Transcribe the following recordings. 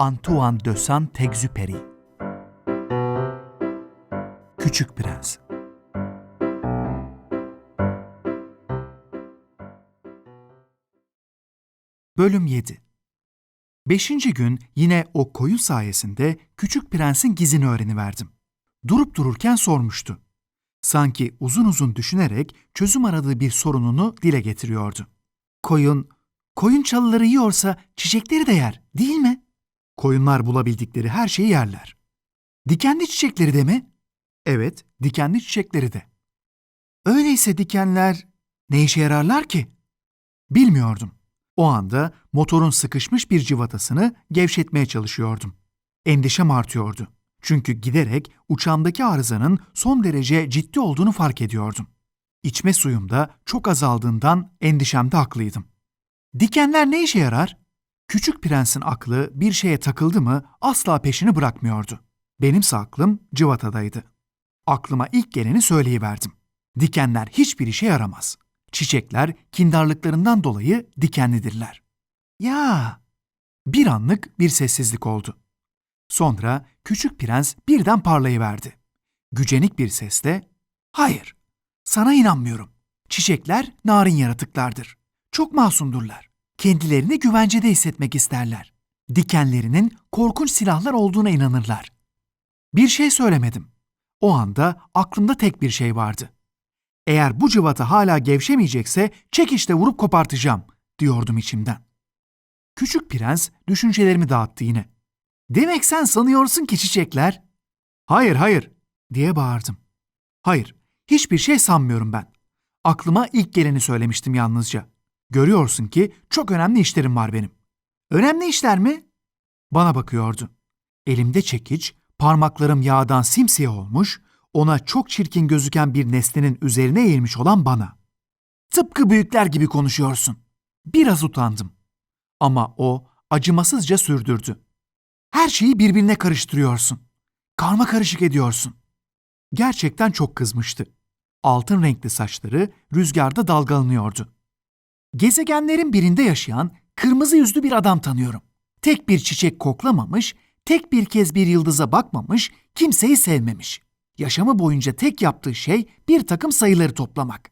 Antoine de Saint-Exupéry Küçük Prens Bölüm 7 Beşinci gün yine o koyun sayesinde Küçük Prens'in gizini öğreniverdim. Durup dururken sormuştu. Sanki uzun uzun düşünerek çözüm aradığı bir sorununu dile getiriyordu. Koyun, koyun çalıları yiyorsa çiçekleri de yer, değil mi? Koyunlar bulabildikleri her şeyi yerler. Dikenli çiçekleri de mi? Evet, dikenli çiçekleri de. Öyleyse dikenler ne işe yararlar ki? Bilmiyordum. O anda motorun sıkışmış bir civatasını gevşetmeye çalışıyordum. Endişem artıyordu. Çünkü giderek uçağımdaki arızanın son derece ciddi olduğunu fark ediyordum. İçme suyum da çok azaldığından endişemde haklıydım. Dikenler ne işe yarar? Küçük prensin aklı bir şeye takıldı mı asla peşini bırakmıyordu. Benimse aklım civatadaydı. Aklıma ilk geleni söyleyiverdim. Dikenler hiçbir işe yaramaz. Çiçekler kindarlıklarından dolayı dikenlidirler. Ya! Bir anlık bir sessizlik oldu. Sonra küçük prens birden parlayıverdi. Gücenik bir sesle, ''Hayır, sana inanmıyorum. Çiçekler narin yaratıklardır. Çok masumdurlar. Kendilerini güvencede hissetmek isterler. Dikenlerinin korkunç silahlar olduğuna inanırlar.'' Bir şey söylemedim. O anda aklımda tek bir şey vardı. Eğer bu cıvata hala gevşemeyecekse çekişle vurup kopartacağım, diyordum içimden. Küçük prens düşüncelerimi dağıttı yine. Demek sen sanıyorsun ki çiçekler? Hayır, hayır, diye bağırdım. Hayır, hiçbir şey sanmıyorum ben. Aklıma ilk geleni söylemiştim yalnızca. Görüyorsun ki çok önemli işlerim var benim. Önemli işler mi? Bana bakıyordu. Elimde çekiç, parmaklarım yağdan simsiyah olmuş, ona çok çirkin gözüken bir nesnenin üzerine eğilmiş olan bana. Tıpkı büyükler gibi konuşuyorsun. Biraz utandım. Ama o acımasızca sürdürdü. Her şeyi birbirine karıştırıyorsun. Karma karışık ediyorsun. Gerçekten çok kızmıştı. Altın renkli saçları rüzgarda dalgalanıyordu. Gezegenlerin birinde yaşayan kırmızı yüzlü bir adam tanıyorum. Tek bir çiçek koklamamış, tek bir kez bir yıldıza bakmamış, kimseyi sevmemiş. Yaşamı boyunca tek yaptığı şey bir takım sayıları toplamak.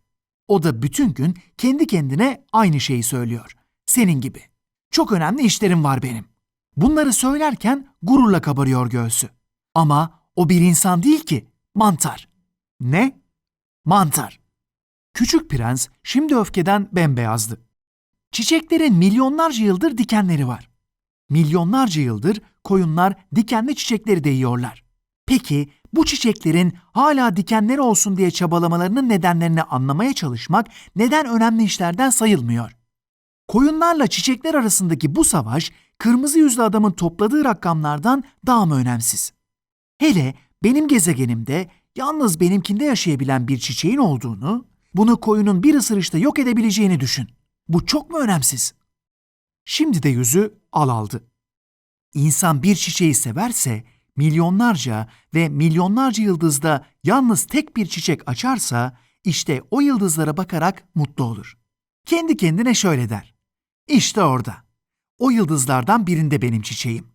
O da bütün gün kendi kendine aynı şeyi söylüyor. Senin gibi. Çok önemli işlerim var benim. Bunları söylerken gururla kabarıyor göğsü. Ama o bir insan değil ki, mantar. Ne? Mantar. Küçük prens şimdi öfkeden bembeyazdı. Çiçeklerin milyonlarca yıldır dikenleri var. Milyonlarca yıldır koyunlar dikenli çiçekleri de yiyorlar. Peki bu çiçeklerin hala dikenleri olsun diye çabalamalarının nedenlerini anlamaya çalışmak neden önemli işlerden sayılmıyor? Koyunlarla çiçekler arasındaki bu savaş kırmızı yüzlü adamın topladığı rakamlardan daha mı önemsiz? Hele benim gezegenimde yalnız benimkinde yaşayabilen bir çiçeğin olduğunu, bunu koyunun bir ısırışta yok edebileceğini düşün. Bu çok mu önemsiz? Şimdi de yüzü al aldı. İnsan bir çiçeği severse milyonlarca ve milyonlarca yıldızda yalnız tek bir çiçek açarsa işte o yıldızlara bakarak mutlu olur. Kendi kendine şöyle der. İşte orada. O yıldızlardan birinde benim çiçeğim.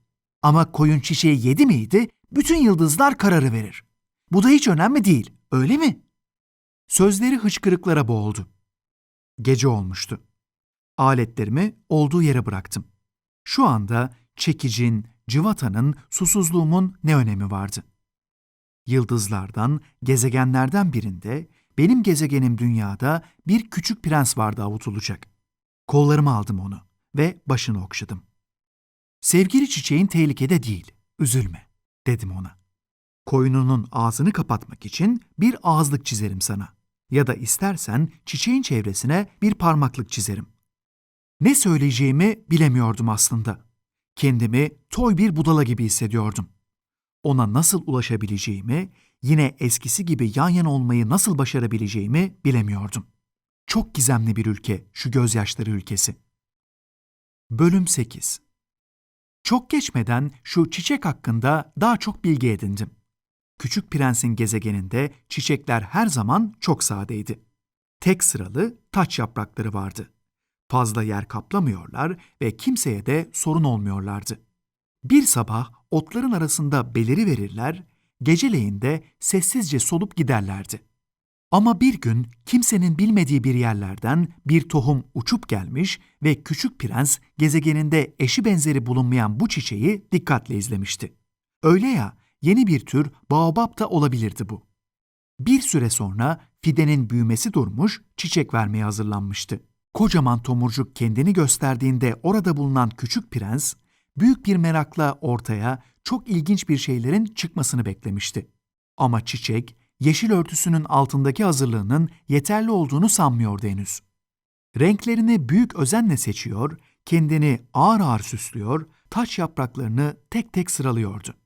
Ama koyun çiçeği yedi miydi bütün yıldızlar kararı verir. Bu da hiç önemli değil, öyle mi? Sözleri hıçkırıklara boğuldu. Gece olmuştu. Aletlerimi olduğu yere bıraktım. Şu anda çekicin, cıvatanın, susuzluğumun ne önemi vardı? Yıldızlardan, gezegenlerden birinde, benim gezegenim dünyada bir küçük prens vardı avutulacak. Kollarıma aldım onu ve başını okşadım. Sevgili çiçeğin tehlikede değil, üzülme, dedim ona. Koyununun ağzını kapatmak için bir ağızlık çizerim sana. Ya da istersen çiçeğin çevresine bir parmaklık çizerim. Ne söyleyeceğimi bilemiyordum aslında. Kendimi toy bir budala gibi hissediyordum. Ona nasıl ulaşabileceğimi, yine eskisi gibi yan yana olmayı nasıl başarabileceğimi bilemiyordum. Çok gizemli bir ülke şu gözyaşları ülkesi. Bölüm 8 Çok geçmeden şu çiçek hakkında daha çok bilgi edindim. Küçük Prens'in gezegeninde çiçekler her zaman çok sadeydi. Tek sıralı taç yaprakları vardı. Fazla yer kaplamıyorlar ve kimseye de sorun olmuyorlardı. Bir sabah otların arasında beliri verirler, geceleyin de sessizce solup giderlerdi. Ama bir gün kimsenin bilmediği bir yerlerden bir tohum uçup gelmiş ve küçük prens gezegeninde eşi benzeri bulunmayan bu çiçeği dikkatle izlemişti. Öyle ya, yeni bir tür baobab da olabilirdi bu. Bir süre sonra fidenin büyümesi durmuş, çiçek vermeye hazırlanmıştı. Kocaman tomurcuk kendini gösterdiğinde orada bulunan küçük prens, büyük bir merakla ortaya çok ilginç bir şeylerin çıkmasını beklemişti. Ama çiçek, yeşil örtüsünün altındaki hazırlığının yeterli olduğunu sanmıyordu henüz. Renklerini büyük özenle seçiyor, kendini ağır ağır süslüyor, taç yapraklarını tek tek sıralıyordu.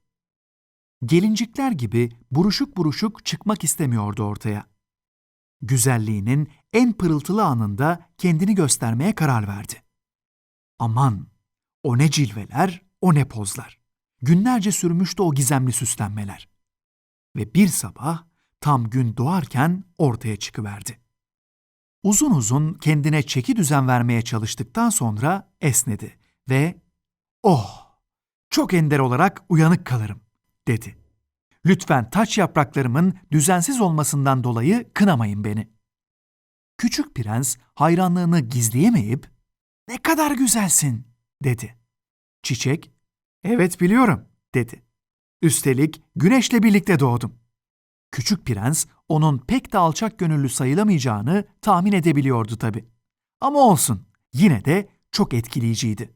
Gelincikler gibi buruşuk buruşuk çıkmak istemiyordu ortaya. Güzelliğinin en pırıltılı anında kendini göstermeye karar verdi. Aman, o ne cilveler, o ne pozlar. Günlerce sürmüştü o gizemli süslenmeler. Ve bir sabah tam gün doğarken ortaya çıkıverdi. Uzun uzun kendine çeki düzen vermeye çalıştıktan sonra esnedi ve "Oh, çok ender olarak uyanık kalırım." Dedi. Lütfen taç yapraklarımın düzensiz olmasından dolayı kınamayın beni. Küçük prens hayranlığını gizleyemeyip "Ne kadar güzelsin." dedi. Çiçek, "Evet biliyorum." dedi. Üstelik güneşle birlikte doğdum. Küçük prens onun pek de alçak gönüllü sayılamayacağını tahmin edebiliyordu tabii. Ama olsun, yine de çok etkileyiciydi.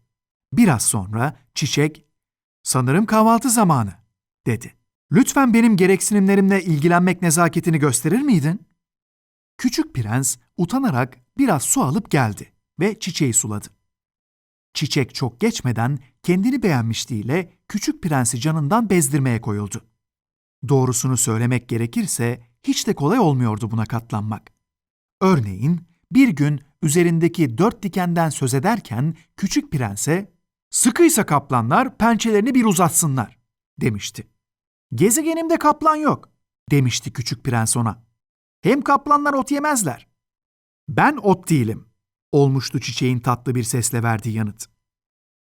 Biraz sonra çiçek, "Sanırım kahvaltı zamanı." Dedi. "Lütfen benim gereksinimlerimle ilgilenmek nezaketini gösterir miydin?" Küçük prens utanarak biraz su alıp geldi ve çiçeği suladı. Çiçek çok geçmeden kendini beğenmişliğiyle küçük prensi canından bezdirmeye koyuldu. Doğrusunu söylemek gerekirse hiç de kolay olmuyordu buna katlanmak. Örneğin bir gün üzerindeki dört dikenden söz ederken küçük prense ''Sıkıysa kaplanlar pençelerini bir uzatsınlar.'' demişti. ''Gezegenimde kaplan yok.'' demişti küçük prens ona. ''Hem kaplanlar ot yemezler.'' ''Ben ot değilim.'' olmuştu çiçeğin tatlı bir sesle verdiği yanıt.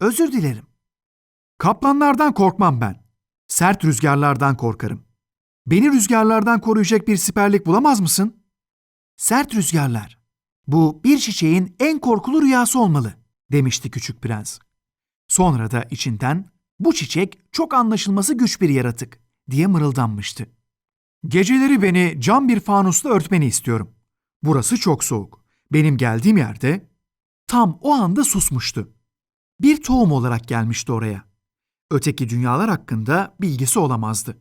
''Özür dilerim.'' ''Kaplanlardan korkmam ben. Sert rüzgarlardan korkarım. Beni rüzgarlardan koruyacak bir siperlik bulamaz mısın? Sert rüzgarlar. Bu bir çiçeğin en korkulu rüyası olmalı, demişti küçük prens. Sonra da içinden, bu çiçek çok anlaşılması güç bir yaratık, diye mırıldanmıştı. Geceleri beni cam bir fanusla örtmeni istiyorum. Burası çok soğuk. Benim geldiğim yerde... Tam o anda susmuştu. Bir tohum olarak gelmişti oraya öteki dünyalar hakkında bilgisi olamazdı.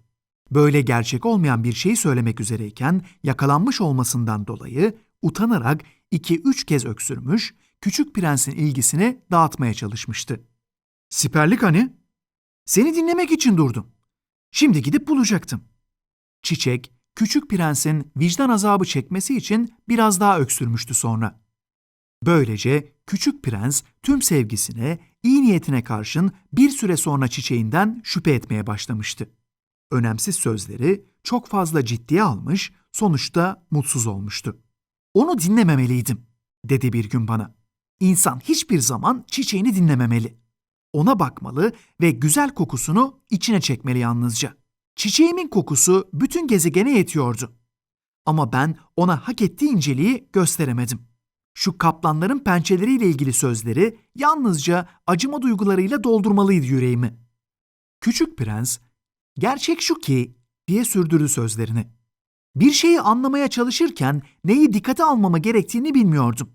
Böyle gerçek olmayan bir şeyi söylemek üzereyken yakalanmış olmasından dolayı utanarak iki üç kez öksürmüş, küçük prensin ilgisini dağıtmaya çalışmıştı. Siperlik hani? Seni dinlemek için durdum. Şimdi gidip bulacaktım. Çiçek, küçük prensin vicdan azabı çekmesi için biraz daha öksürmüştü sonra. Böylece küçük prens tüm sevgisine, iyi niyetine karşın bir süre sonra çiçeğinden şüphe etmeye başlamıştı. Önemsiz sözleri çok fazla ciddiye almış, sonuçta mutsuz olmuştu. Onu dinlememeliydim, dedi bir gün bana. İnsan hiçbir zaman çiçeğini dinlememeli. Ona bakmalı ve güzel kokusunu içine çekmeli yalnızca. Çiçeğimin kokusu bütün gezegene yetiyordu. Ama ben ona hak ettiği inceliği gösteremedim şu kaplanların pençeleriyle ilgili sözleri yalnızca acıma duygularıyla doldurmalıydı yüreğimi. Küçük prens, gerçek şu ki diye sürdürdü sözlerini. Bir şeyi anlamaya çalışırken neyi dikkate almama gerektiğini bilmiyordum.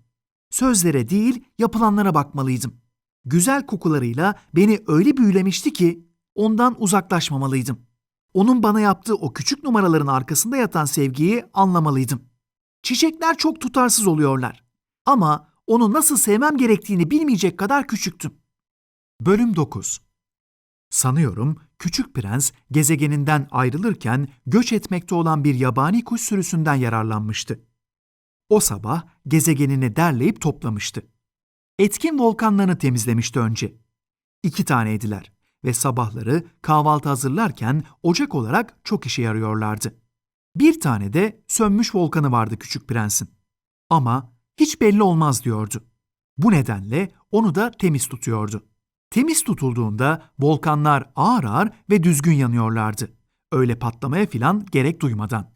Sözlere değil yapılanlara bakmalıydım. Güzel kokularıyla beni öyle büyülemişti ki ondan uzaklaşmamalıydım. Onun bana yaptığı o küçük numaraların arkasında yatan sevgiyi anlamalıydım. Çiçekler çok tutarsız oluyorlar. Ama onu nasıl sevmem gerektiğini bilmeyecek kadar küçüktüm. Bölüm 9 Sanıyorum küçük prens gezegeninden ayrılırken göç etmekte olan bir yabani kuş sürüsünden yararlanmıştı. O sabah gezegenini derleyip toplamıştı. Etkin volkanlarını temizlemişti önce. İki taneydiler ve sabahları kahvaltı hazırlarken ocak olarak çok işe yarıyorlardı. Bir tane de sönmüş volkanı vardı küçük prensin. Ama hiç belli olmaz diyordu. Bu nedenle onu da temiz tutuyordu. Temiz tutulduğunda volkanlar ağır ağır ve düzgün yanıyorlardı. Öyle patlamaya filan gerek duymadan.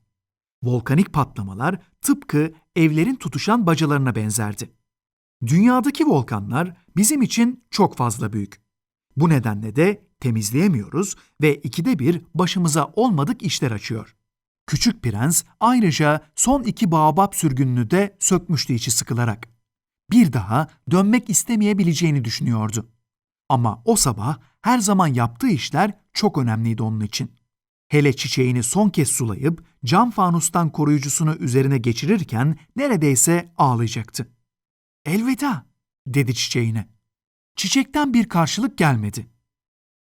Volkanik patlamalar tıpkı evlerin tutuşan bacalarına benzerdi. Dünyadaki volkanlar bizim için çok fazla büyük. Bu nedenle de temizleyemiyoruz ve ikide bir başımıza olmadık işler açıyor. Küçük Prens ayrıca son iki baobab sürgününü de sökmüştü içi sıkılarak. Bir daha dönmek istemeyebileceğini düşünüyordu. Ama o sabah her zaman yaptığı işler çok önemliydi onun için. Hele çiçeğini son kez sulayıp cam fanustan koruyucusunu üzerine geçirirken neredeyse ağlayacaktı. Elveda, dedi çiçeğine. Çiçekten bir karşılık gelmedi.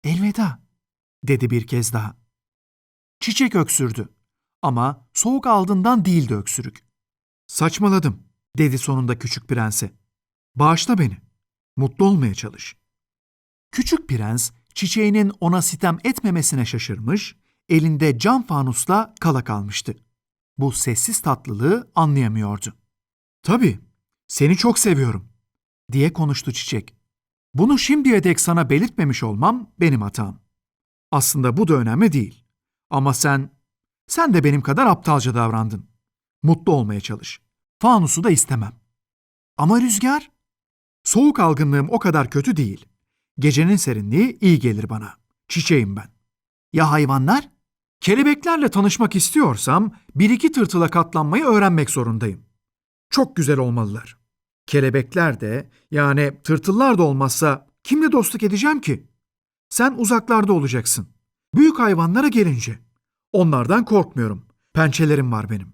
Elveda, dedi bir kez daha. Çiçek öksürdü. Ama soğuk aldığından değildi öksürük. Saçmaladım, dedi sonunda küçük prense. Bağışla beni. Mutlu olmaya çalış. Küçük prens çiçeğinin ona sitem etmemesine şaşırmış, elinde cam fanusla kala kalmıştı. Bu sessiz tatlılığı anlayamıyordu. Tabii, seni çok seviyorum, diye konuştu çiçek. Bunu şimdiye dek sana belirtmemiş olmam benim hatam. Aslında bu da önemli değil. Ama sen, sen de benim kadar aptalca davrandın. Mutlu olmaya çalış. Fanusu da istemem. Ama rüzgar? Soğuk algınlığım o kadar kötü değil. Gecenin serinliği iyi gelir bana. Çiçeğim ben. Ya hayvanlar? Kelebeklerle tanışmak istiyorsam bir iki tırtıla katlanmayı öğrenmek zorundayım. Çok güzel olmalılar. Kelebekler de yani tırtıllar da olmazsa kimle dostluk edeceğim ki? Sen uzaklarda olacaksın. Büyük hayvanlara gelince. Onlardan korkmuyorum. Pençelerim var benim.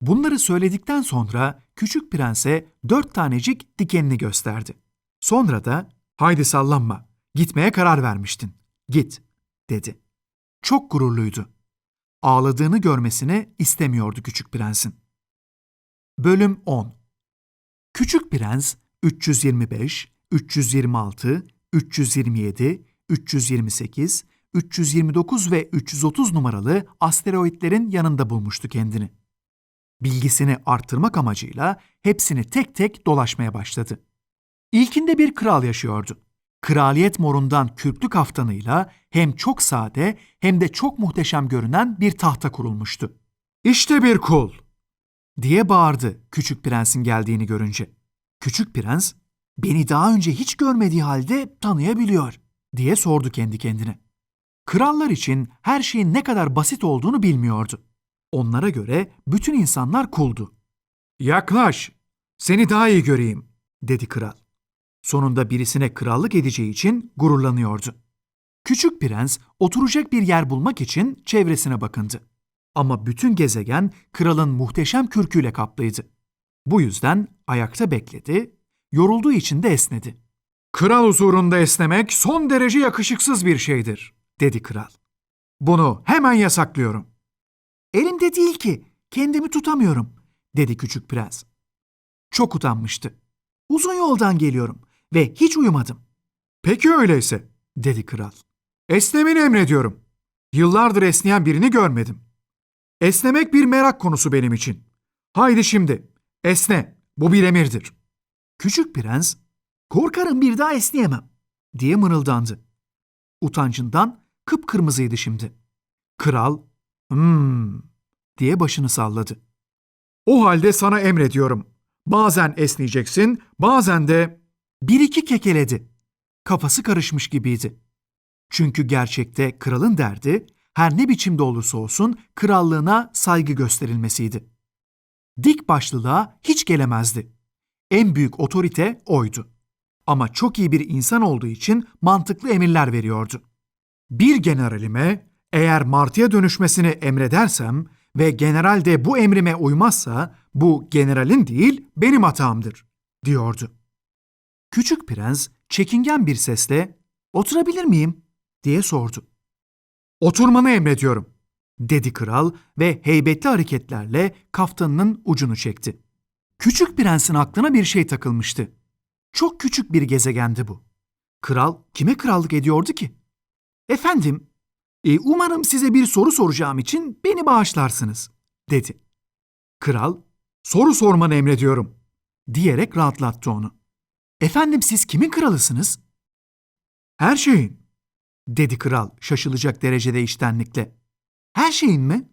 Bunları söyledikten sonra küçük prense dört tanecik dikenini gösterdi. Sonra da haydi sallanma, gitmeye karar vermiştin. Git, dedi. Çok gururluydu. Ağladığını görmesini istemiyordu küçük prensin. Bölüm 10 Küçük Prens 325, 326, 327, 328, 329 ve 330 numaralı asteroitlerin yanında bulmuştu kendini. Bilgisini arttırmak amacıyla hepsini tek tek dolaşmaya başladı. İlkinde bir kral yaşıyordu. Kraliyet morundan kürklü kaftanıyla hem çok sade hem de çok muhteşem görünen bir tahta kurulmuştu. İşte bir kul! Diye bağırdı küçük prensin geldiğini görünce. Küçük prens, beni daha önce hiç görmediği halde tanıyabiliyor diye sordu kendi kendine. Krallar için her şeyin ne kadar basit olduğunu bilmiyordu. Onlara göre bütün insanlar kuldu. Yaklaş, seni daha iyi göreyim, dedi kral. Sonunda birisine krallık edeceği için gururlanıyordu. Küçük prens oturacak bir yer bulmak için çevresine bakındı. Ama bütün gezegen kralın muhteşem kürküyle kaplıydı. Bu yüzden ayakta bekledi, yorulduğu için de esnedi. Kral huzurunda esnemek son derece yakışıksız bir şeydir, dedi kral. Bunu hemen yasaklıyorum. Elimde değil ki, kendimi tutamıyorum, dedi küçük prens. Çok utanmıştı. Uzun yoldan geliyorum ve hiç uyumadım. Peki öyleyse, dedi kral. Esnemeni emrediyorum. Yıllardır esneyen birini görmedim. Esnemek bir merak konusu benim için. Haydi şimdi, esne, bu bir emirdir. Küçük prens, korkarım bir daha esneyemem, diye mırıldandı. Utancından kıpkırmızıydı şimdi. Kral, hmm, diye başını salladı. O halde sana emrediyorum. Bazen esneyeceksin, bazen de... Bir iki kekeledi. Kafası karışmış gibiydi. Çünkü gerçekte kralın derdi her ne biçimde olursa olsun krallığına saygı gösterilmesiydi. Dik başlılığa hiç gelemezdi. En büyük otorite oydu. Ama çok iyi bir insan olduğu için mantıklı emirler veriyordu. Bir generalime eğer martıya dönüşmesini emredersem ve general de bu emrime uymazsa bu generalin değil benim hatamdır, diyordu. Küçük prens çekingen bir sesle oturabilir miyim diye sordu. Oturmanı emrediyorum, dedi kral ve heybetli hareketlerle kaftanının ucunu çekti. Küçük prensin aklına bir şey takılmıştı. Çok küçük bir gezegendi bu. Kral kime krallık ediyordu ki? Efendim, e, umarım size bir soru soracağım için beni bağışlarsınız, dedi. Kral, soru sormanı emrediyorum, diyerek rahatlattı onu. Efendim siz kimin kralısınız? Her şeyin, dedi kral şaşılacak derecede iştenlikle. Her şeyin mi?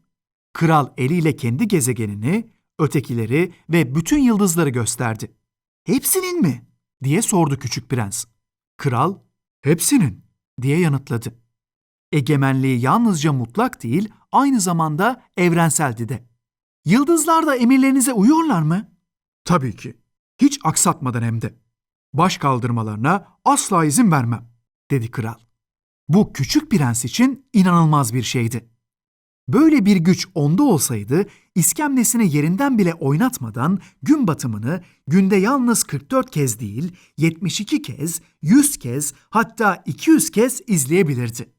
Kral eliyle kendi gezegenini, ötekileri ve bütün yıldızları gösterdi. Hepsinin mi? diye sordu küçük prens. Kral, hepsinin diye yanıtladı. Egemenliği yalnızca mutlak değil, aynı zamanda evrenseldi de. Yıldızlar da emirlerinize uyuyorlar mı? Tabii ki. Hiç aksatmadan hem de. Baş kaldırmalarına asla izin vermem, dedi kral. Bu küçük prens için inanılmaz bir şeydi. Böyle bir güç onda olsaydı iskemlesini yerinden bile oynatmadan gün batımını günde yalnız 44 kez değil 72 kez, 100 kez hatta 200 kez izleyebilirdi.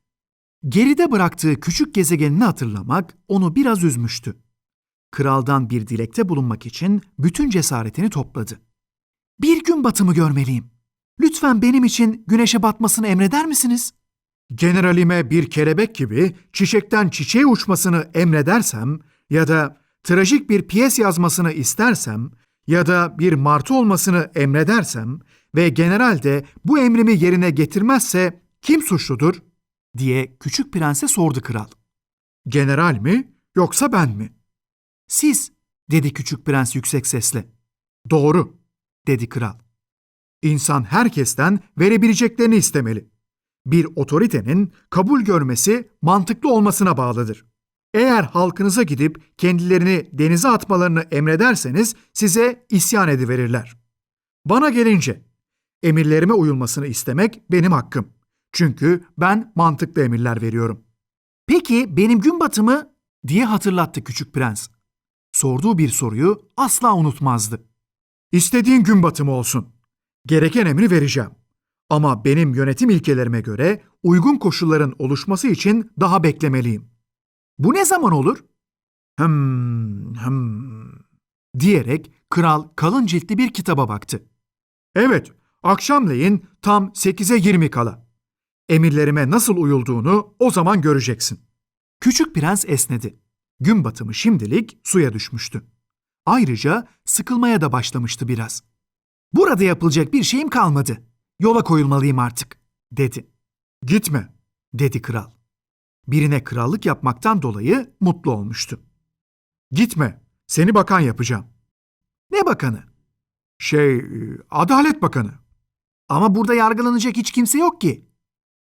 Geride bıraktığı küçük gezegenini hatırlamak onu biraz üzmüştü. Kraldan bir dilekte bulunmak için bütün cesaretini topladı. Bir gün batımı görmeliyim. Lütfen benim için güneşe batmasını emreder misiniz? Generalime bir kelebek gibi çiçekten çiçeğe uçmasını emredersem ya da trajik bir piyes yazmasını istersem ya da bir martı olmasını emredersem ve general de bu emrimi yerine getirmezse kim suçludur? diye küçük prense sordu kral. General mi yoksa ben mi? Siz, dedi küçük prens yüksek sesle. Doğru, dedi kral. İnsan herkesten verebileceklerini istemeli. Bir otoritenin kabul görmesi mantıklı olmasına bağlıdır. Eğer halkınıza gidip kendilerini denize atmalarını emrederseniz size isyan ediverirler. Bana gelince emirlerime uyulmasını istemek benim hakkım. Çünkü ben mantıklı emirler veriyorum. Peki benim gün batımı diye hatırlattı küçük prens. Sorduğu bir soruyu asla unutmazdı. İstediğin gün batımı olsun. Gereken emri vereceğim. Ama benim yönetim ilkelerime göre uygun koşulların oluşması için daha beklemeliyim. Bu ne zaman olur? Hım, hım diyerek kral kalın ciltli bir kitaba baktı. Evet, akşamleyin tam 8'e 20 kala. Emirlerime nasıl uyulduğunu o zaman göreceksin. Küçük prens esnedi. Gün batımı şimdilik suya düşmüştü. Ayrıca sıkılmaya da başlamıştı biraz. Burada yapılacak bir şeyim kalmadı. Yola koyulmalıyım artık, dedi. Gitme, dedi kral. Birine krallık yapmaktan dolayı mutlu olmuştu. Gitme, seni bakan yapacağım. Ne bakanı? Şey, Adalet Bakanı. Ama burada yargılanacak hiç kimse yok ki.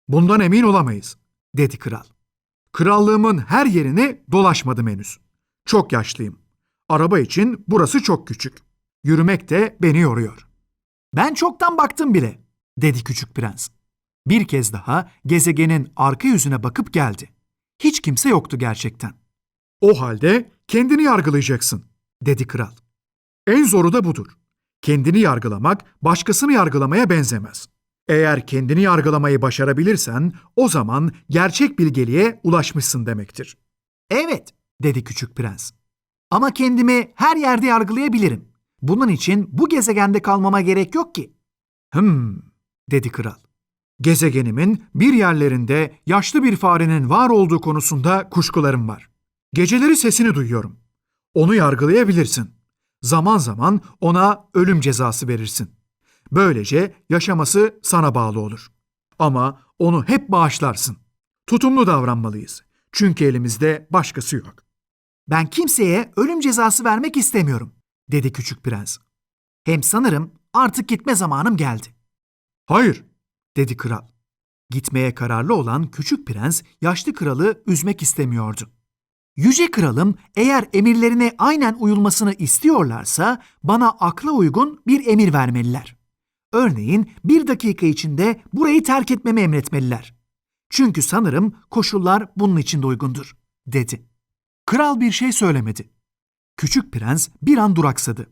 Bundan emin olamayız, dedi kral. Krallığımın her yerini dolaşmadım henüz. Çok yaşlıyım. Araba için burası çok küçük. Yürümek de beni yoruyor. Ben çoktan baktım bile, dedi küçük prens. Bir kez daha gezegenin arka yüzüne bakıp geldi. Hiç kimse yoktu gerçekten. O halde kendini yargılayacaksın, dedi kral. En zoru da budur. Kendini yargılamak başkasını yargılamaya benzemez. Eğer kendini yargılamayı başarabilirsen o zaman gerçek bilgeliğe ulaşmışsın demektir. Evet, dedi küçük prens. Ama kendimi her yerde yargılayabilirim. Bunun için bu gezegende kalmama gerek yok ki. Hım, dedi kral. Gezegenimin bir yerlerinde yaşlı bir farenin var olduğu konusunda kuşkularım var. Geceleri sesini duyuyorum. Onu yargılayabilirsin. Zaman zaman ona ölüm cezası verirsin. Böylece yaşaması sana bağlı olur. Ama onu hep bağışlarsın. Tutumlu davranmalıyız. Çünkü elimizde başkası yok. Ben kimseye ölüm cezası vermek istemiyorum, dedi küçük prens. Hem sanırım artık gitme zamanım geldi. Hayır, dedi kral. Gitmeye kararlı olan küçük prens yaşlı kralı üzmek istemiyordu. Yüce kralım eğer emirlerine aynen uyulmasını istiyorlarsa bana akla uygun bir emir vermeliler. Örneğin bir dakika içinde burayı terk etmemi emretmeliler. Çünkü sanırım koşullar bunun için de uygundur, dedi. Kral bir şey söylemedi. Küçük prens bir an duraksadı.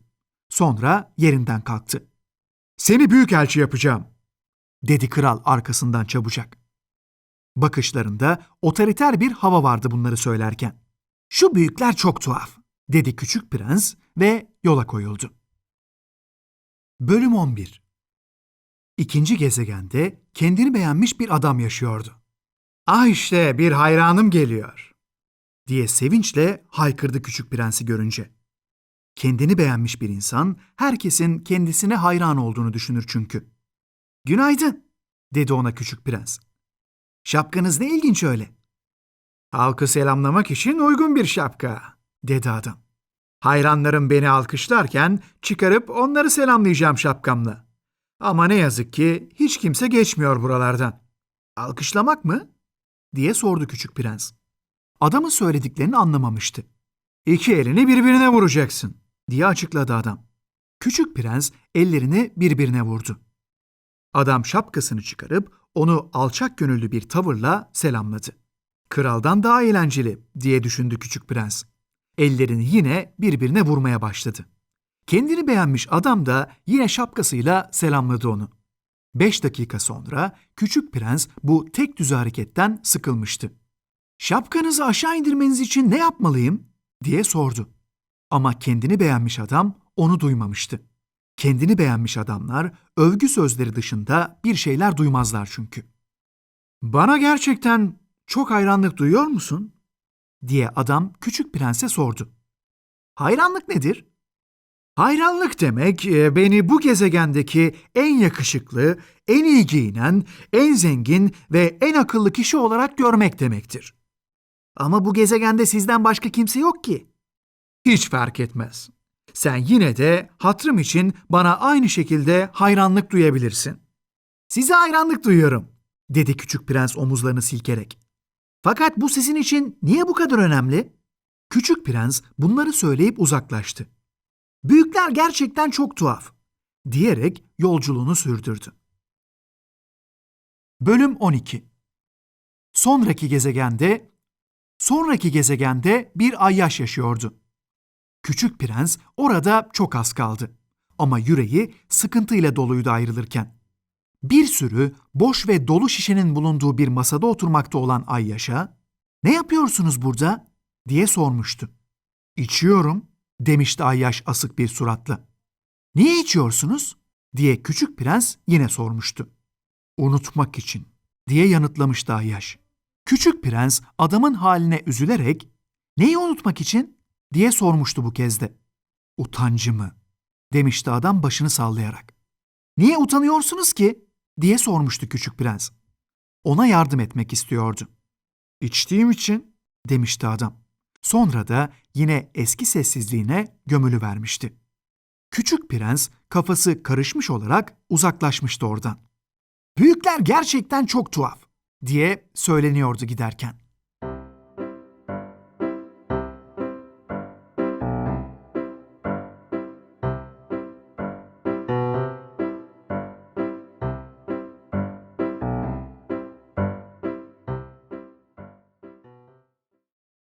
Sonra yerinden kalktı. Seni büyük elçi yapacağım, dedi kral arkasından çabucak. Bakışlarında otoriter bir hava vardı bunları söylerken. Şu büyükler çok tuhaf, dedi küçük prens ve yola koyuldu. Bölüm 11 İkinci gezegende kendini beğenmiş bir adam yaşıyordu. Ah işte bir hayranım geliyor, diye sevinçle haykırdı küçük prensi görünce. Kendini beğenmiş bir insan herkesin kendisine hayran olduğunu düşünür çünkü. Günaydın, dedi ona küçük prens. Şapkanız ne ilginç öyle. Halkı selamlamak için uygun bir şapka, dedi adam. Hayranlarım beni alkışlarken çıkarıp onları selamlayacağım şapkamla. Ama ne yazık ki hiç kimse geçmiyor buralardan. Alkışlamak mı? diye sordu küçük prens. Adamın söylediklerini anlamamıştı. İki elini birbirine vuracaksın, diye açıkladı adam. Küçük prens ellerini birbirine vurdu. Adam şapkasını çıkarıp onu alçak gönüllü bir tavırla selamladı. Kraldan daha eğlenceli diye düşündü küçük prens. Ellerini yine birbirine vurmaya başladı. Kendini beğenmiş adam da yine şapkasıyla selamladı onu. Beş dakika sonra küçük prens bu tek düze hareketten sıkılmıştı. Şapkanızı aşağı indirmeniz için ne yapmalıyım? diye sordu. Ama kendini beğenmiş adam onu duymamıştı. Kendini beğenmiş adamlar övgü sözleri dışında bir şeyler duymazlar çünkü. Bana gerçekten çok hayranlık duyuyor musun? diye adam küçük prense sordu. Hayranlık nedir? Hayranlık demek e, beni bu gezegendeki en yakışıklı, en iyi giyinen, en zengin ve en akıllı kişi olarak görmek demektir. Ama bu gezegende sizden başka kimse yok ki. Hiç fark etmez. Sen yine de hatrım için bana aynı şekilde hayranlık duyabilirsin. Size hayranlık duyuyorum, dedi küçük prens omuzlarını silkerek. Fakat bu sizin için niye bu kadar önemli? Küçük prens bunları söyleyip uzaklaştı. Büyükler gerçekten çok tuhaf, diyerek yolculuğunu sürdürdü. Bölüm 12 Sonraki gezegende, sonraki gezegende bir ayyaş yaşıyordu. Küçük prens orada çok az kaldı. Ama yüreği sıkıntıyla doluydu ayrılırken. Bir sürü boş ve dolu şişenin bulunduğu bir masada oturmakta olan Ayyaş'a, ''Ne yapıyorsunuz burada?'' diye sormuştu. ''İçiyorum.'' demişti Ayyaş asık bir suratla. ''Niye içiyorsunuz?'' diye küçük prens yine sormuştu. ''Unutmak için.'' diye yanıtlamıştı Ayyaş. Küçük prens adamın haline üzülerek ''Neyi unutmak için?'' Diye sormuştu bu kez de. ''Utancımı.'' demişti adam başını sallayarak. ''Niye utanıyorsunuz ki?'' diye sormuştu küçük prens. Ona yardım etmek istiyordu. ''İçtiğim için.'' demişti adam. Sonra da yine eski sessizliğine gömülü vermişti. Küçük prens kafası karışmış olarak uzaklaşmıştı oradan. Büyükler gerçekten çok tuhaf diye söyleniyordu giderken.